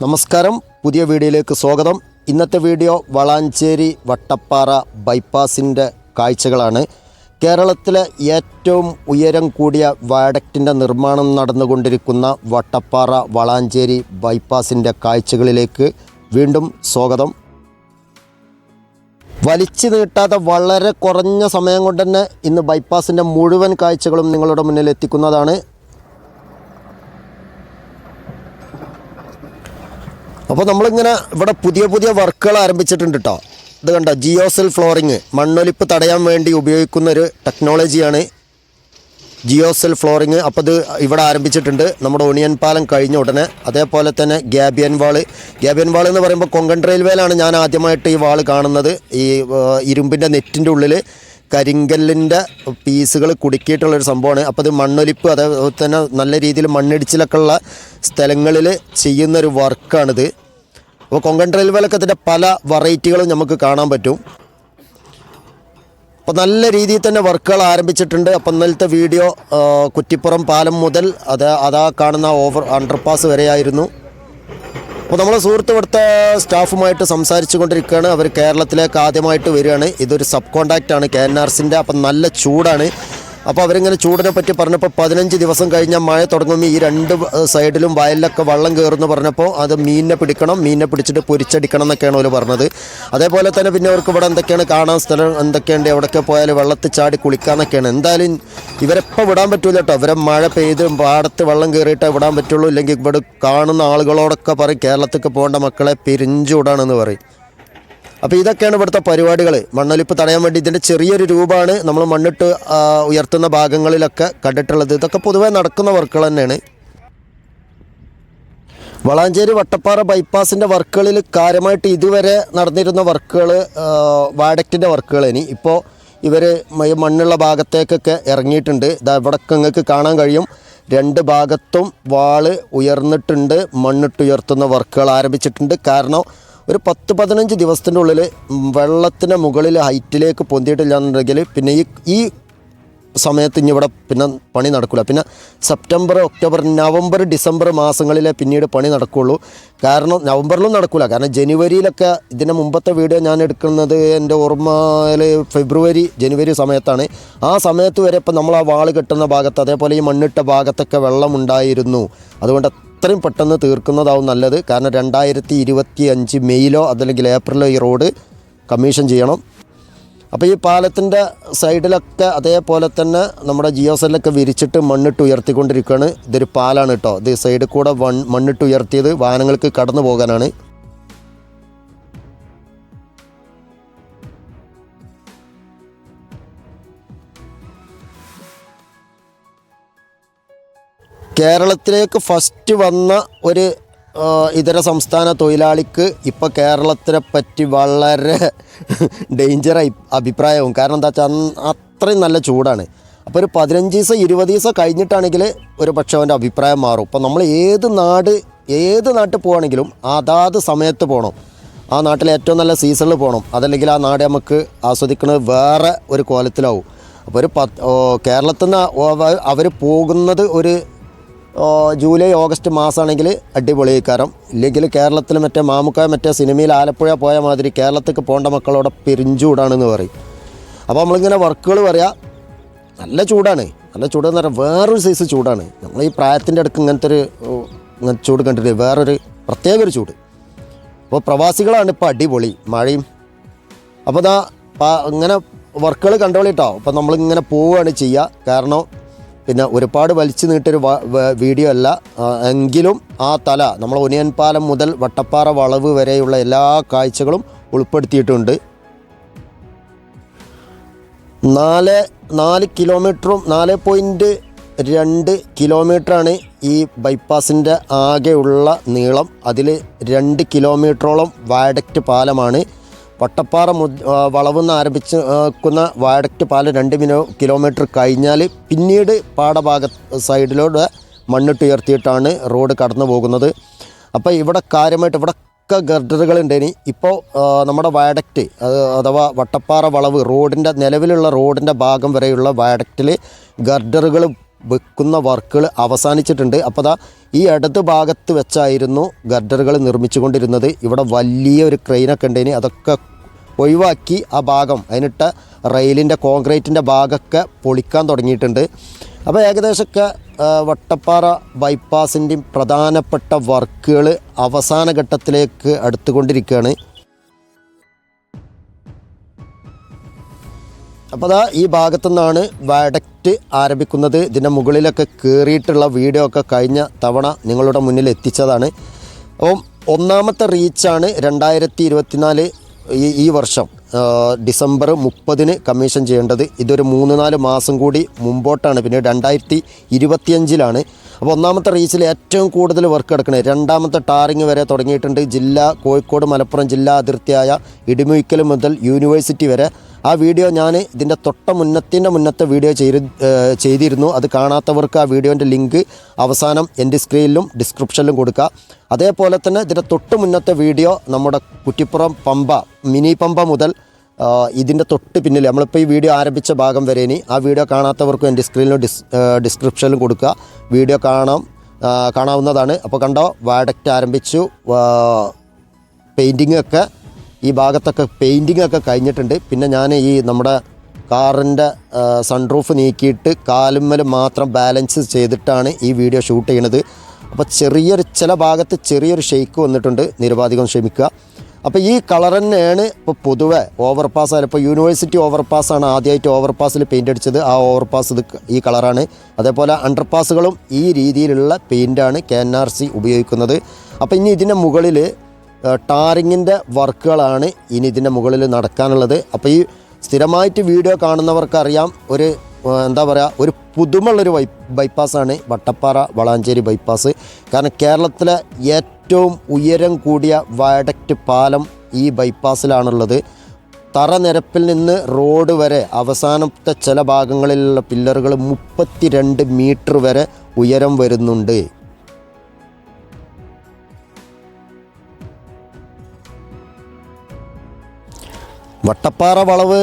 നമസ്കാരം. പുതിയ വീഡിയോയിലേക്ക് സ്വാഗതം. ഇന്നത്തെ വീഡിയോ വളാഞ്ചേരി വട്ടപ്പാറ ബൈപ്പാസിന്റെ കാഴ്ചകളാണ്. കേരളത്തിലെ ഏറ്റവും ഉയരം കൂടിയ വയഡക്റ്റിന്റെ നിർമ്മാണം നടന്നുകൊണ്ടിരിക്കുന്ന വട്ടപ്പാറ വളാഞ്ചേരി ബൈപ്പാസിന്റെ കാഴ്ചകളിലേക്ക് വീണ്ടും സ്വാഗതം. വലിച്ചു നീട്ടാതെ വളരെ കുറഞ്ഞ സമയം കൊണ്ട് തന്നെ ഇന്ന് ബൈപ്പാസിന്റെ മുഴുവൻ കാഴ്ചകളും നിങ്ങളുടെ മുന്നിൽ എത്തിക്കുന്നതാണ്. അപ്പോൾ നമ്മളിങ്ങനെ ഇവിടെ പുതിയ പുതിയ വർക്കുകൾ ആരംഭിച്ചിട്ടുണ്ട് കേട്ടോ ഇത് കണ്ടോ? Geocell flooring. മണ്ണൊലിപ്പ് തടയാൻ വേണ്ടി ഉപയോഗിക്കുന്ന ഒരു ടെക്നോളജിയാണ് ജിയോസെൽ ഫ്ലോറിങ്. അപ്പോൾ ഇത് ഇവിടെ ആരംഭിച്ചിട്ടുണ്ട്. നമ്മുടെ ഒണിയൻ പാലം കഴിഞ്ഞ ഉടനെ. അതേപോലെ തന്നെ ഗ്യാബിയൻ വാൾ. ഗ്യാബിയൻ വാൾ എന്ന് പറയുമ്പോൾ കൊങ്കൺ റെയിൽവേയിലാണ് ഞാൻ ആദ്യമായിട്ട് ഈ വാൾ കാണുന്നത്. ഈ ഇരുമ്പിന്റെ നെറ്റിന്റെ ഉള്ളിൽ കരിങ്കല്ലിന്റെ പീസുകൾ കുടുക്കിയിട്ടുള്ളൊരു സംഭവമാണ്. അപ്പോൾ ഇത് മണ്ണൊലിപ്പ് അതേപോലെ തന്നെ നല്ല രീതിയിൽ മണ്ണിടിച്ചിലൊക്കെ ഉള്ള സ്ഥലങ്ങളിൽ ചെയ്യുന്നൊരു വർക്കാണിത്. അപ്പോൾ കൊങ്കൺ റെയിൽവേയിലൊക്കെ അതിന്റെ പല വെറൈറ്റികളും നമുക്ക് കാണാൻ പറ്റും. അപ്പോൾ നല്ല രീതിയിൽ തന്നെ വർക്കുകൾ ആരംഭിച്ചിട്ടുണ്ട്. അപ്പോൾ ഇന്നലത്തെ വീഡിയോ കുറ്റിപ്പുറം പാലം മുതൽ അത് അതാ കാണുന്ന ഓവർ അണ്ടർപാസ് വരെയായിരുന്നു. അപ്പോൾ നമ്മളെ സുഹൃത്ത് ഇവിടുത്തെ സ്റ്റാഫുമായിട്ട് സംസാരിച്ചു കൊണ്ടിരിക്കുകയാണ് അവർ കേരളത്തിലേക്ക് ആദ്യമായിട്ട് വരികയാണ്. ഇതൊരു സബ് കോൺട്രാക്റ്റ് ആണ് കെ എൻ ആർ സിന്റെ അപ്പം നല്ല ചൂടാണ്. അപ്പോൾ അവരിങ്ങനെ ചൂടിനെ പറ്റി പറഞ്ഞപ്പോൾ പതിനഞ്ച് ദിവസം കഴിഞ്ഞാൽ മഴ തുടങ്ങും. ഈ രണ്ട് സൈഡിലും വയലിലൊക്കെ വള്ളം കയറുമെന്ന് പറഞ്ഞപ്പോൾ അത് മീനിനെ പിടിക്കണം മീനിനെ പിടിച്ചിട്ട് പൊരിച്ചടിക്കണം എന്നൊക്കെയാണ് അവർ പറഞ്ഞത്. അതേപോലെ തന്നെ പിന്നെ അവർക്ക് ഇവിടെ എന്തൊക്കെയാണ് കാണാൻ സ്ഥലം എന്തൊക്കെയുണ്ട് എവിടെയൊക്കെ പോയാൽ വെള്ളത്തിൽ ചാടി കുളിക്കാന്നൊക്കെയാണ് എന്തായാലും ഇവരെപ്പോൾ വിടാൻ പറ്റൂല കേട്ടോ ഇവരെ മഴ പെയ്ത് പാടത്ത് വെള്ളം കയറിയിട്ടേ വിടാൻ പറ്റുള്ളൂ. ഇല്ലെങ്കിൽ ഇവിടെ കാണുന്ന ആളുകളോടൊക്കെ പറയും കേരളത്തിലേക്ക് പോകേണ്ട മക്കളെ പിരിഞ്ചുവിടാണെന്ന് പറയും. അപ്പോൾ ഇതൊക്കെയാണ് ഇവിടുത്തെ പരിപാടികൾ മണ്ണൊലിപ്പ് തടയാൻ വേണ്ടി ഇതിന്റെ ചെറിയൊരു രൂപമാണ് നമ്മൾ മണ്ണിട്ട് ഉയർത്തുന്ന ഭാഗങ്ങളിലൊക്കെ കണ്ടിട്ടുള്ളത്. ഇതൊക്കെ പൊതുവേ നടക്കുന്ന വർക്കുകൾ തന്നെയാണ്. വളാഞ്ചേരി വട്ടപ്പാറ ബൈപ്പാസിന്റെ വർക്കുകളിൽ കാര്യമായിട്ട് ഇതുവരെ നടന്നിരുന്ന വർക്കുകൾ വാഡക്റ്റിന്റെ വർക്കുകൾ ഇനി ഇപ്പോൾ ഇവർ മണ്ണുള്ള ഭാഗത്തേക്കൊക്കെ ഇറങ്ങിയിട്ടുണ്ട്. ഇതാ ഇവിടൊക്കെ നിങ്ങൾക്ക് കാണാൻ കഴിയും. രണ്ട് ഭാഗത്തും വാൾ ഉയർന്നിട്ടുണ്ട് മണ്ണിട്ട് ഉയർത്തുന്ന വർക്കുകൾ ആരംഭിച്ചിട്ടുണ്ട്. കാരണം ഒരു പത്ത് പതിനഞ്ച് ദിവസത്തിന്റെ ഉള്ളിൽ വെള്ളത്തിന്റെ മുകളിൽ ഹൈറ്റിലേക്ക് പൊന്തിയിട്ടില്ല എന്നുണ്ടെങ്കിൽ പിന്നെ ഈ ഈ സമയത്ത് ഇനി ഇവിടെ പിന്നെ പണി നടക്കില്ല. പിന്നെ സെപ്റ്റംബർ ഒക്ടോബർ നവംബർ ഡിസംബർ മാസങ്ങളിലെ പിന്നീട് പണി നടക്കുകയുള്ളൂ കാരണം നവംബറിലും നടക്കില്ല കാരണം ജനുവരിയിലൊക്കെ ഇതിന് മുമ്പത്തെ വീഡിയോ ഞാൻ എടുക്കുന്നത് എന്റെ ഓർമ്മയിൽ ഫെബ്രുവരി ജനുവരി സമയത്താണ്. ആ സമയത്ത് വരെ ഇപ്പം നമ്മൾ ആ വാൾ കെട്ടുന്ന ഭാഗത്ത് അതേപോലെ ഈ മണ്ണിട്ട ഭാഗത്തൊക്കെ വെള്ളമുണ്ടായിരുന്നു അതുകൊണ്ട് അത്രയും പെട്ടെന്ന് തീർക്കുന്നതാവും നല്ലത്. കാരണം രണ്ടായിരത്തി ഇരുപത്തി അഞ്ച് മെയ്യിലോ അതല്ലെങ്കിൽ ഏപ്രിലോ ഈ റോഡ് കമ്മീഷൻ ചെയ്യണം. അപ്പോൾ ഈ പാലത്തിന്റെ സൈഡിലൊക്കെ അതേപോലെ തന്നെ നമ്മുടെ ജിയോ സെല്ലൊക്കെ വിരിച്ചിട്ട് മണ്ണിട്ട് ഉയർത്തിക്കൊണ്ടിരിക്കുകയാണ്. ഇതൊരു പാലാണ് കേട്ടോ. ഇത് സൈഡിൽ കൂടെ വൺ മണ്ണിട്ട് ഉയർത്തിയത്. വാഹനങ്ങൾക്ക് കടന്നു പോകാനാണ്. കേരളത്തിലേക്ക് ഫസ്റ്റ് വന്ന ഒരു ഇതര സംസ്ഥാന തൊഴിലാളിക്ക് ഇപ്പോൾ കേരളത്തിനെ പറ്റി വളരെ ഡേഞ്ചർ അഭിപ്രായവും. കാരണം എന്താ വെച്ചാൽ അത്രയും നല്ല ചൂടാണ്. അപ്പോൾ ഒരു പതിനഞ്ച് ദിവസം ഇരുപത് ദിവസം കഴിഞ്ഞിട്ടാണെങ്കിൽ ഒരു പക്ഷേ അവന്റെ അഭിപ്രായം മാറും. അപ്പോൾ നമ്മൾ ഏത് നാട് ഏത് നാട്ടിൽ പോകുകയാണെങ്കിലും അതാത് സമയത്ത് പോകണം ആ നാട്ടിലെ ഏറ്റവും നല്ല സീസണിൽ പോകണം അതല്ലെങ്കിൽ ആ നാട് നമുക്ക് ആസ്വദിക്കുന്നത് വേറെ ഒരു കോലത്തിലാവും. അപ്പോൾ ഒരു പത്ത് കേരളത്തിൽ നിന്ന് അവർ പോകുന്നത് ഒരു ജൂലൈ ഓഗസ്റ്റ് മാസമാണെങ്കിൽ അടിപൊളി അടിപൊളിക്കാരം ഇല്ലെങ്കിൽ കേരളത്തിൽ മറ്റേ മാമുക്ക മറ്റേ സിനിമയിൽ ആലപ്പുഴ പോയ മാതിരി കേരളത്തേക്ക് പോകേണ്ട മക്കളോടെ പിരിഞ്ചൂടാണെന്ന് പറയും. അപ്പോൾ നമ്മളിങ്ങനെ വർക്കുകൾ പറയാം നല്ല ചൂടാണ്. നല്ല ചൂടെന്ന് പറഞ്ഞാൽ വേറൊരു സൈസ് ചൂടാണ്. നമ്മൾ ഈ പ്രായത്തിന്റെ അടുക്ക് ഇങ്ങനത്തെ ഒരു ചൂട് കണ്ടിട്ട് വേറൊരു പ്രത്യേക ഒരു ചൂട്. അപ്പോൾ പ്രവാസികളാണ് ഇപ്പോൾ അടിപൊളി മഴയും. അപ്പോൾ ഇതാ ഇങ്ങനെ വർക്കുകൾ കണ്ടോളിട്ടോ. അപ്പോൾ നമ്മളിങ്ങനെ പോവുകയാണ് ചെയ്യുക കാരണം പിന്നെ ഒരുപാട് വലിച്ചു നീട്ടൊരു വീഡിയോ അല്ല. എങ്കിലും ആ തല നമ്മൾ ഒനിയൻ പാലം മുതൽ വട്ടപ്പാറ വളവ് വരെയുള്ള എല്ലാ കാഴ്ചകളും ഉൾപ്പെടുത്തിയിട്ടുണ്ട്. നാല് നാല് കിലോമീറ്ററും നാല് പോയിന്റ് രണ്ട് കിലോമീറ്ററാണ് ഈ ബൈപ്പാസിന്റെ ആകെയുള്ള നീളം. അതിൽ രണ്ട് കിലോമീറ്ററോളം വാഡക്റ്റ് പാലമാണ് വട്ടപ്പാറ വളവുന്ന ആരംഭിച്ച് നിൽക്കുന്ന വയഡക്റ്റ് പാലം രണ്ട് മിനോ കിലോമീറ്റർ കഴിഞ്ഞാൽ പിന്നീട് പാടഭാഗ സൈഡിലൂടെ മണ്ണിട്ട് ഉയർത്തിയിട്ടാണ് റോഡ് കടന്നു പോകുന്നത് അപ്പോൾ ഇവിടെ കാര്യമായിട്ട് ഇവിടെ ഒക്കെ ഗർഡറുകളുണ്ട് ഇനി. ഇപ്പോൾ നമ്മുടെ വയഡക്റ്റ് അഥവാ വട്ടപ്പാറ വളവ് റോഡിന്റെ നിലവിലുള്ള റോഡിന്റെ ഭാഗം വരെയുള്ള വയഡക്റ്റിൽ ഗർഡറുകൾ വെക്കുന്ന വർക്കുകൾ അവസാനിച്ചിട്ടുണ്ട്. അപ്പോൾ ദാ ഈ ഇടത് ഭാഗത്ത് വെച്ചായിരുന്നു ഗർഡറുകൾ നിർമ്മിച്ചുകൊണ്ടിരുന്നത്. ഇവിടെ വലിയ ഒരു ക്രെയിനൊക്കെ ഉണ്ടെങ്കിൽ അതൊക്കെ ഒഴിവാക്കി ആ ഭാഗം അതിനിട്ട റെയിലിന്റെ കോൺക്രീറ്റിന്റെ ഭാഗമൊക്കെ പൊളിക്കാൻ തുടങ്ങിയിട്ടുണ്ട്. അപ്പോൾ ഏകദേശമൊക്കെ വട്ടപ്പാറ ബൈപ്പാസിന്റെയും പ്രധാനപ്പെട്ട വർക്കുകൾ അവസാന ഘട്ടത്തിലേക്ക് അടുത്തുകൊണ്ടിരിക്കുകയാണ്. അപ്പോൾ അതാ ഈ ഭാഗത്തു നിന്നാണ് വയഡക്റ്റ് ആരംഭിക്കുന്നത്. ഇതിന്റെ മുകളിലൊക്കെ കയറിയിട്ടുള്ള വീഡിയോ ഒക്കെ കഴിഞ്ഞ തവണ നിങ്ങളുടെ മുന്നിൽ എത്തിച്ചതാണ്. അപ്പം ഒന്നാമത്തെ റീച്ചാണ് രണ്ടായിരത്തി ഇരുപത്തിനാല് ഈ ഈ വർഷം. ഡിസംബർ മുപ്പതിന് കമ്മീഷൻ ചെയ്യേണ്ടത്. ഇതൊരു മൂന്ന് നാല് മാസം കൂടി മുമ്പോട്ടാണ്. പിന്നെ രണ്ടായിരത്തി ഇരുപത്തിയഞ്ചിലാണ് അപ്പോൾ ഒന്നാമത്തെ റീച്ചിൽ ഏറ്റവും കൂടുതൽ വർക്ക് എടുക്കണേ. രണ്ടാമത്തെ ടാറിങ് വരെ തുടങ്ങിയിട്ടുണ്ട്. ജില്ല കോഴിക്കോട് മലപ്പുറം ജില്ലാ അതിർത്തിയായ ഇടിമുയിക്കൽ മുതൽ യൂണിവേഴ്സിറ്റി വരെ. ആ വീഡിയോ ഞാൻ ഇതിന്റെ തൊട്ട മുന്നത്തിന്റെ മുന്നത്തെ വീഡിയോ ചെയ്ത് ചെയ്തിരുന്നു. അത് കാണാത്തവർക്ക് ആ വീഡിയോന്റെ ലിങ്ക് അവസാനം എന്റെ സ്ക്രീനിലും ഡിസ്ക്രിപ്ഷനിലും കൊടുക്കുക. അതേപോലെ തന്നെ ഇതിന്റെ തൊട്ട് മുന്നത്തെ വീഡിയോ നമ്മുടെ കുറ്റിപ്പുറം പമ്പ മിനി പമ്പ മുതൽ ഇതിന്റെ തൊട്ട് പിന്നിൽ നമ്മളിപ്പോൾ ഈ വീഡിയോ ആരംഭിച്ച ഭാഗം വരെ ഇനി ആ വീഡിയോ കാണാത്തവർക്കും എന്റെ സ്ക്രീനിലും ഡിസ് ഡിസ്ക്രിപ്ഷനിലും കൊടുക്കുക. വീഡിയോ കാണാം കാണാവുന്നതാണ്. അപ്പോൾ കണ്ടോ വാഡക്റ്റ് ആരംഭിച്ചു. പെയിന്റിങ് ഒക്കെ ഈ ഭാഗത്തൊക്കെ പെയിന്റിങ് ഒക്കെ കഴിഞ്ഞിട്ടുണ്ട്. പിന്നെ ഞാൻ ഈ നമ്മുടെ കാറിന്റെ സൺറൂഫ് നീക്കിയിട്ട് കാലുമ്മൽ മാത്രം ബാലൻസ് ചെയ്തിട്ടാണ് ഈ വീഡിയോ ഷൂട്ട് ചെയ്യണത്. അപ്പോൾ ചെറിയൊരു ചില ഭാഗത്ത് ചെറിയൊരു ഷെയ്ക്ക് വന്നിട്ടുണ്ട്. നിരവാധികം ക്ഷമിക്കുക. അപ്പോൾ ഈ കളർ തന്നെയാണ് ഇപ്പോൾ പൊതുവെ ഓവർപാസ് ആയാലും ഇപ്പോൾ യൂണിവേഴ്സിറ്റി ഓവർപാസ്സാണ് ആദ്യമായിട്ട് ഓവർപാസിൽ പെയിന്റ് അടിച്ചത്. ആ ഓവർപാസ് ഇത് ഈ കളറാണ് അതേപോലെ അണ്ടർപാസുകളും ഈ രീതിയിലുള്ള പെയിന്റാണ് കെ എൻ ആർ സി ഉപയോഗിക്കുന്നത്. അപ്പോൾ ഇനി ഇതിന്റെ മുകളിൽ ടാറിങ്ങിന്റെ വർക്കുകളാണ് ഇനി ഇതിന്റെ മുകളിൽ നടക്കാനുള്ളത്. അപ്പോൾ ഈ സ്ഥിരമായിട്ട് വീഡിയോ കാണുന്നവർക്കറിയാം ഒരു എന്താ പറയുക ഒരു പുതുമുള്ളൊരു ബൈ ബൈപ്പാസാണ് വട്ടപ്പാറ വളാഞ്ചേരി ബൈപ്പാസ്. കാരണം കേരളത്തിലെ ഏറ്റവും ഉയരം കൂടിയ വയഡക്റ്റ് പാലം ഈ ബൈപ്പാസിലാണുള്ളത്. തറനിരപ്പിൽ നിന്ന് റോഡ് വരെ അവസാനത്തെ ചില ഭാഗങ്ങളിലുള്ള പില്ലറുകൾ മുപ്പത്തിരണ്ട് മീറ്റർ വരെ ഉയരം വരുന്നുണ്ട്. വട്ടപ്പാറ വളവ്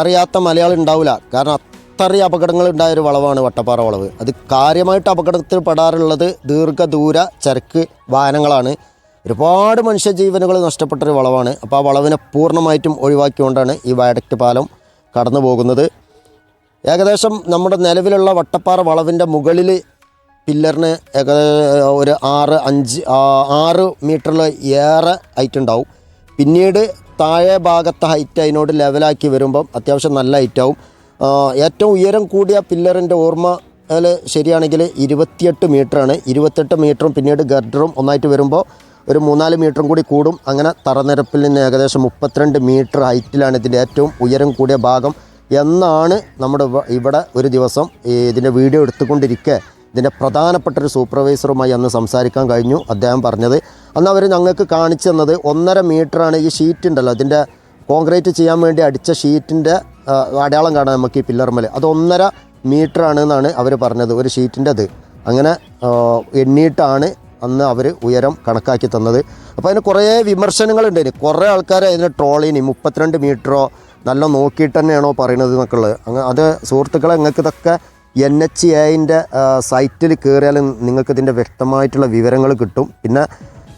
അറിയാത്ത മലയാളി ഉണ്ടാവില്ല കാരണം അത്രയും അപകടങ്ങൾ ഉണ്ടായൊരു വളവാണ് വട്ടപ്പാറ വളവ്. അത് കാര്യമായിട്ട് അപകടത്തിൽ പെടാറുള്ളത് ദീർഘദൂര ചരക്ക് വാഹനങ്ങളാണ്. ഒരുപാട് മനുഷ്യജീവനുകൾ നഷ്ടപ്പെട്ടൊരു വളവാണ്. അപ്പോൾ ആ വളവിനെ പൂർണമായിട്ടും ഒഴിവാക്കിക്കൊണ്ടാണ് ഈ വയഡക്റ്റ് പാലം കടന്നു പോകുന്നത്. ഏകദേശം നമ്മുടെ നിലവിലുള്ള വട്ടപ്പാറ വളവിന്റെ മുകളിൽ പില്ലറിന് ഏകദേശം ഒരു ആറ് അഞ്ച് ആറ് മീറ്ററിൽ ഏറെ ഹൈറ്റ് ഉണ്ടാവും. പിന്നീട് താഴെ ഭാഗത്തെ ഹൈറ്റ് അതിനോട് ലെവലാക്കി വരുമ്പം അത്യാവശ്യം നല്ല ഹൈറ്റാവും ഏറ്റവും ഉയരം കൂടിയ പില്ലറിന്റെ ഓർമ്മ അതിൽ ശരിയാണെങ്കിൽ ഇരുപത്തിയെട്ട് മീറ്ററാണ് ഇരുപത്തെട്ട് മീറ്ററും പിന്നീട് ഗർഡറും ഒന്നായിട്ട് വരുമ്പോൾ ഒരു മൂന്നാൽ മീറ്ററും കൂടി കൂടും. അങ്ങനെ തറനിരപ്പിൽ നിന്ന് ഏകദേശം മുപ്പത്തിരണ്ട് മീറ്റർ ഹൈറ്റിലാണ് ഇതിന്റെ ഏറ്റവും ഉയരം കൂടിയ ഭാഗം എന്നാണ് നമ്മുടെ ഇവിടെ ഒരു ദിവസം ഇതിന്റെ വീഡിയോ എടുത്തുകൊണ്ടിരിക്കെ. ഇതിന്റെ പ്രധാനപ്പെട്ട ഒരു സൂപ്പർവൈസറുമായി അന്ന് സംസാരിക്കാൻ കഴിഞ്ഞു. അദ്ദേഹം പറഞ്ഞത് അന്ന് അവർ ഞങ്ങൾക്ക് കാണിച്ചു തന്നത് ഒന്നര മീറ്ററാണ് ഈ ഷീറ്റ് ഉണ്ടല്ലോ. അതിന്റെ കോൺക്രീറ്റ് ചെയ്യാൻ വേണ്ടി അടിച്ച ഷീറ്റിന്റെ അടയാളം കാണാം നമുക്ക് ഈ പില്ലർമൽ അത് ഒന്നര മീറ്ററാണ് എന്നാണ് അവർ പറഞ്ഞത് ഒരു ഷീറ്റിന്റെ അത്. അങ്ങനെ എണ്ണീട്ടാണ് അന്ന് അവർ ഉയരം കണക്കാക്കി തന്നത്. അപ്പോൾ അതിന് കുറേ വിമർശനങ്ങളുണ്ട്. ഇനി കുറേ ആൾക്കാർ അതിനെ ട്രോളിനി മുപ്പത്തിരണ്ട് മീറ്ററോ നല്ല നോക്കിയിട്ട് തന്നെയാണോ പറയണത് എന്നൊക്കെ ഉള്ളത് അങ്ങ് അത് സുഹൃത്തുക്കളെ നിങ്ങൾക്ക് ഇതൊക്കെ എൻ എച്ച് എയിന്റെ സൈറ്റിൽ കയറിയാലും നിങ്ങൾക്ക് ഇതിന്റെ വ്യക്തമായിട്ടുള്ള വിവരങ്ങൾ കിട്ടും. പിന്നെ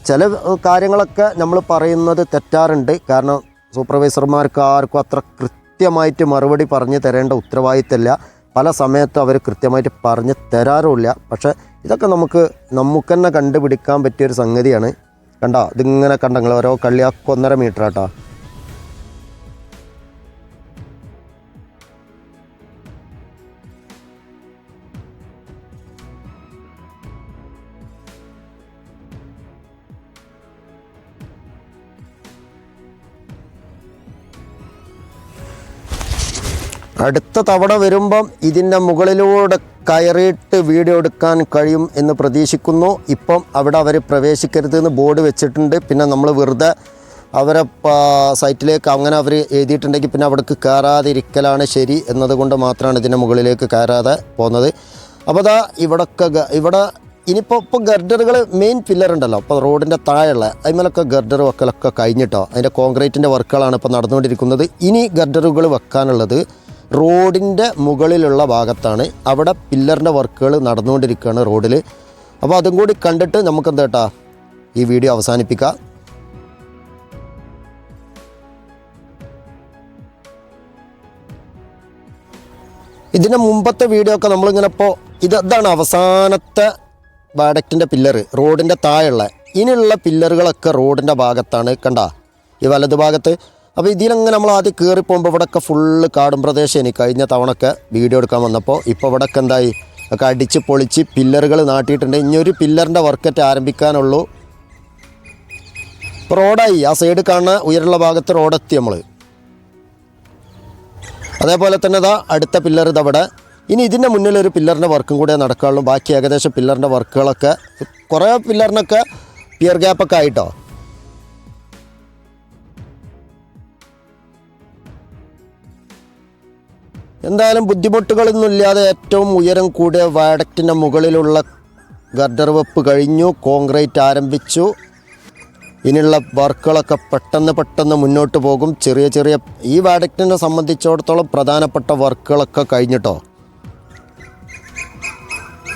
ചില കാര്യങ്ങളൊക്കെ നമ്മൾ പറയുന്നത് തെറ്റാറുണ്ട്. കാരണം സൂപ്പർവൈസർമാർക്ക് ആർക്കും അത്ര കൃത്യമായിട്ട് മറുപടി പറഞ്ഞു തരേണ്ട ഉത്തരവാദിത്തമില്ല. പല സമയത്തും അവർ കൃത്യമായിട്ട് പറഞ്ഞ് തരാറുമില്ല. പക്ഷേ ഇതൊക്കെ നമുക്ക് നമുക്ക് തന്നെ കണ്ടുപിടിക്കാൻ പറ്റിയൊരു സംഗതിയാണ്. കണ്ടോ? ഇതിങ്ങനെ കണ്ടങ്ങൾ ഓരോ കള്ളിയാക്കൊന്നര മീറ്റർ ആട്ടോ. അടുത്ത തവണ വരുമ്പം ഇതിന്റെ മുകളിലൂടെ കയറിയിട്ട് വീഡിയോ എടുക്കാൻ കഴിയും എന്ന് പ്രതീക്ഷിക്കുന്നു. ഇപ്പം അവിടെ അവർ പ്രവേശിക്കരുത് എന്ന് ബോർഡ് വെച്ചിട്ടുണ്ട്. പിന്നെ നമ്മൾ വെറുതെ അവരെ സൈറ്റിലേക്ക് അങ്ങനെ അവർ എഴുതിയിട്ടുണ്ടെങ്കിൽ പിന്നെ അവിടേക്ക് കയറാതിരിക്കലാണ് ശരി എന്നതുകൊണ്ട് മാത്രമാണ് ഇതിന്റെ മുകളിലേക്ക് കയറാതെ പോകുന്നത്. അപ്പോൾ അതാ ഇവിടൊക്കെ ഇവിടെ ഇനിയിപ്പോൾ ഇപ്പോൾ ഗർഡറുകൾ മെയിൻ പില്ലർ ഉണ്ടല്ലോ. അപ്പോൾ റോഡിന്റെ താഴെയുള്ള അതിമേലൊക്കെ ഗർഡർ വെക്കലൊക്കെ കഴിഞ്ഞിട്ടോ? അതിന്റെ കോൺക്രീറ്റിന്റെ വർക്കുകളാണ് ഇപ്പോൾ നടന്നുകൊണ്ടിരിക്കുന്നത്. ഇനി ഗർഡറുകൾ വെക്കാനുള്ളത് റോഡിന്റെ മുകളിലുള്ള ഭാഗത്താണ് അവിടെ പില്ലറിന്റെ വർക്കുകൾ നടന്നുകൊണ്ടിരിക്കുകയാണ് റോഡിൽ അപ്പോൾ അതും കൂടി കണ്ടിട്ട് നമുക്ക് എന്താ കേട്ടാ ഈ വീഡിയോ അവസാനിപ്പിക്കാം. ഇതിന്റെ മുമ്പത്തെ വീഡിയോ ഒക്കെ നമ്മളിങ്ങനെ ഇപ്പോൾ ഇത് ഇതാണ് അവസാനത്തെ വാഡക്റ്റിന്റെ പില്ലറ് റോഡിന്റെ താഴെയുള്ള. ഇനിയുള്ള പില്ലറുകളൊക്കെ റോഡിന്റെ ഭാഗത്താണ് കണ്ട? ഈ വലത് ഭാഗത്ത് അപ്പോൾ ഇതിലങ്ങനെ നമ്മൾ ആദ്യം കയറി പോകുമ്പോൾ ഇവിടെയൊക്കെ ഫുള്ള് കാടും പ്രദേശം കഴിഞ്ഞ തവണയൊക്കെ വീഡിയോ എടുക്കാൻ വന്നപ്പോൾ ഇപ്പോൾ ഇവിടെയൊക്കെ എന്തായി? ഒക്കെ അടിച്ച് പൊളിച്ച് പില്ലറുകൾ നാട്ടിയിട്ടുണ്ട്. ഇനി ഒരു പില്ലറിന്റെ വർക്കറ്റ് ആരംഭിക്കാനുള്ളൂ. ഇപ്പോൾ റോഡായി ആ സൈഡ് കാണുന്ന ഉയരുള്ള ഭാഗത്ത് റോഡെത്തി നമ്മൾ അതേപോലെ തന്നെ ഇതാ അടുത്ത പില്ലർ ഇതവിടെ ഇനി ഇതിന്റെ മുന്നിൽ ഒരു പില്ലറിന്റെ വർക്കും കൂടെ നടക്കാനുള്ളൂ. ബാക്കി ഏകദേശം പില്ലറിന്റെ വർക്കുകളൊക്കെ കുറേ പില്ലറിനൊക്കെ പിയർ ഗ്യാപ്പൊക്കെ ആയിട്ടോ? എന്തായാലും ബുദ്ധിമുട്ടുകളൊന്നുമില്ലാതെ ഏറ്റവും ഉയരം കൂടിയ വയഡക്റ്റിന്റെ മുകളിലുള്ള ഗർഡർ വെപ്പ് കഴിഞ്ഞു കോൺക്രീറ്റ് ആരംഭിച്ചു. ഇനിയുള്ള വർക്കുകളൊക്കെ പെട്ടെന്ന് പെട്ടെന്ന് മുന്നോട്ട് പോകും. ചെറിയ ചെറിയ ഈ വാഡക്റ്റിനെ സംബന്ധിച്ചിടത്തോളം പ്രധാനപ്പെട്ട വർക്കുകളൊക്കെ കഴിഞ്ഞിട്ടോ?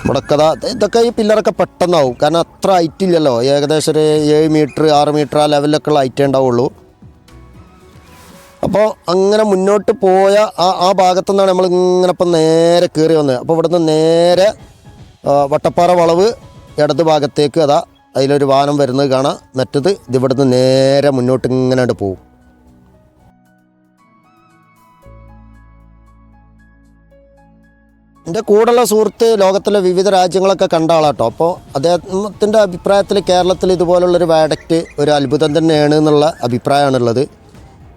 മുടക്കഥ ഇതൊക്കെ ഈ പില്ലറൊക്കെ പെട്ടെന്നാവും. കാരണം അത്ര ഹൈറ്റ് ഇല്ലല്ലോ. ഏകദേശം ഒരു ഏഴ് മീറ്റർ ആറ് മീറ്റർ ആ ലെവലിലൊക്കെ ഉള്ള ഹൈറ്റേ ഉണ്ടാവുള്ളൂ. അപ്പോൾ അങ്ങനെ മുന്നോട്ട് പോയ ആ ആ ഭാഗത്തു നിന്നാണ് നമ്മൾ ഇങ്ങനെ ഇപ്പം നേരെ കയറി വന്നത് അപ്പോൾ ഇവിടുന്ന് നേരെ വട്ടപ്പാറ വളവ് ഇടത് ഭാഗത്തേക്ക് അതാ അതിലൊരു വാനം വരുന്നത് കാണാം. മറ്റത് ഇത് ഇവിടുന്ന് നേരെ മുന്നോട്ട് ഇങ്ങനെ പോകും എന്റെ കൂടെയുള്ള സുഹൃത്ത് ലോകത്തിലെ വിവിധ രാജ്യങ്ങളൊക്കെ കണ്ട ആളാട്ടോ. അപ്പോൾ അദ്ദേഹത്തിന്റെ അഭിപ്രായത്തിൽ കേരളത്തിൽ ഇതുപോലുള്ളൊരു വാഡക്റ്റ് ഒരു അത്ഭുതം തന്നെയാണ് എന്നുള്ള അഭിപ്രായമാണുള്ളത്.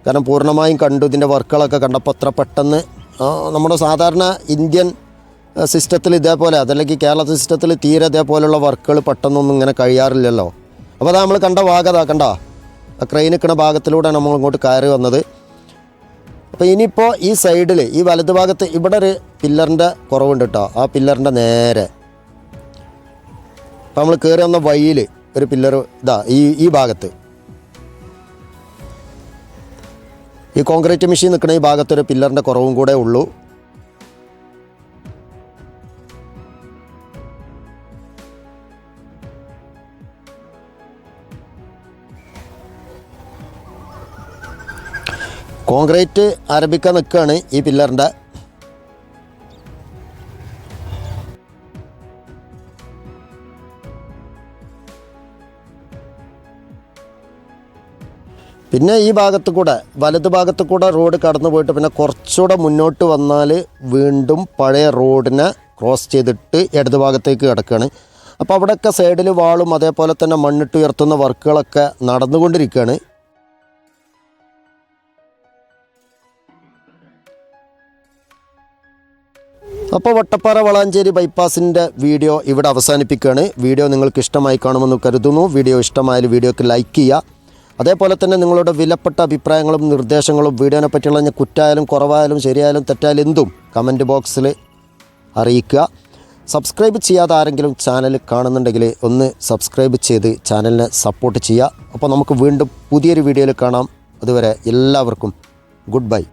കാരണം പൂർണമായും കണ്ടു. ഇതിന്റെ വർക്കുകളൊക്കെ കണ്ടപ്പോൾ അത്ര പെട്ടെന്ന് നമ്മുടെ സാധാരണ ഇന്ത്യൻ സിസ്റ്റത്തിൽ ഇതേപോലെ അതല്ലെങ്കിൽ കേരള സിസ്റ്റത്തിൽ തീരെ ഇതേപോലെയുള്ള വർക്കുകൾ പെട്ടെന്നൊന്നും ഇങ്ങനെ കഴിയാറില്ലല്ലോ. അപ്പോൾ അതാ നമ്മൾ കണ്ട ഭാഗതാ കണ്ട? ആ ക്രെയിൻ നിൽക്കുന്ന ഭാഗത്തിലൂടെ നമ്മൾ ഇങ്ങോട്ട് കയറി വന്നത്. അപ്പോൾ ഇനിയിപ്പോൾ ഈ സൈഡിൽ ഈ വലത് ഭാഗത്ത് ഇവിടെ ഒരു പില്ലറിന്റെ കുറവുണ്ട് കേട്ടോ. ആ പില്ലറിന്റെ നേരെ. അപ്പോൾ നമ്മൾ കയറി വന്ന വഴിയിൽ ഒരു പില്ലർ ഇതാ ഈ ഈ ഭാഗത്ത്. ഈ കോൺക്രീറ്റ് മെഷീൻ നിൽക്കുന്ന ഈ ഭാഗത്തൊരു പില്ലറിന്റെ കുറവും കൂടെ ഉള്ളൂ. കോൺക്രീറ്റ് ആരംഭിക്കാൻ നിൽക്കുകയാണ് ഈ പില്ലറിന്റെ. പിന്നെ ഈ ഭാഗത്ത് കൂടെ വലത് ഭാഗത്ത് കൂടെ റോഡ് കടന്നു പോയിട്ട് പിന്നെ കുറച്ചുകൂടെ മുന്നോട്ട് വന്നാൽ വീണ്ടും പഴയ റോഡിനെ ക്രോസ് ചെയ്തിട്ട് ഇടത് ഭാഗത്തേക്ക് കിടക്കുകയാണ് അപ്പോൾ അവിടെയൊക്കെ സൈഡിൽ വാളും അതേപോലെ തന്നെ മണ്ണിട്ട് ഉയർത്തുന്ന വർക്കുകളൊക്കെ നടന്നുകൊണ്ടിരിക്കുകയാണ്. അപ്പോൾ വട്ടപ്പാറ വളാഞ്ചേരി ബൈപ്പാസിന്റെ വീഡിയോ ഇവിടെ അവസാനിപ്പിക്കുകയാണ്. വീഡിയോ നിങ്ങൾക്ക് ഇഷ്ടമായി കാണുമെന്ന് കരുതുന്നു. വീഡിയോ ഇഷ്ടമായാൽ വീഡിയോക്ക് ലൈക്ക് ചെയ്യുക. അതേപോലെ തന്നെ നിങ്ങളുടെ വിലപ്പെട്ട അഭിപ്രായങ്ങളും നിർദ്ദേശങ്ങളും വീഡിയോനെ പറ്റിയുള്ള ഞാൻ കുറ്റായാലും കുറവായാലും ശരിയായാലും തെറ്റായാലും എന്തും കമന്റ് ബോക്സിൽ അറിയിക്കുക. സബ്സ്ക്രൈബ് ചെയ്യാതെ ആരെങ്കിലും ചാനൽ കാണുന്നുണ്ടെങ്കിൽ ഒന്ന് സബ്സ്ക്രൈബ് ചെയ്ത് ചാനലിനെ സപ്പോർട്ട് ചെയ്യുക. അപ്പോൾ നമുക്ക് വീണ്ടും പുതിയൊരു വീഡിയോയിൽ കാണാം. അതുവരെ എല്ലാവർക്കും ഗുഡ് ബൈ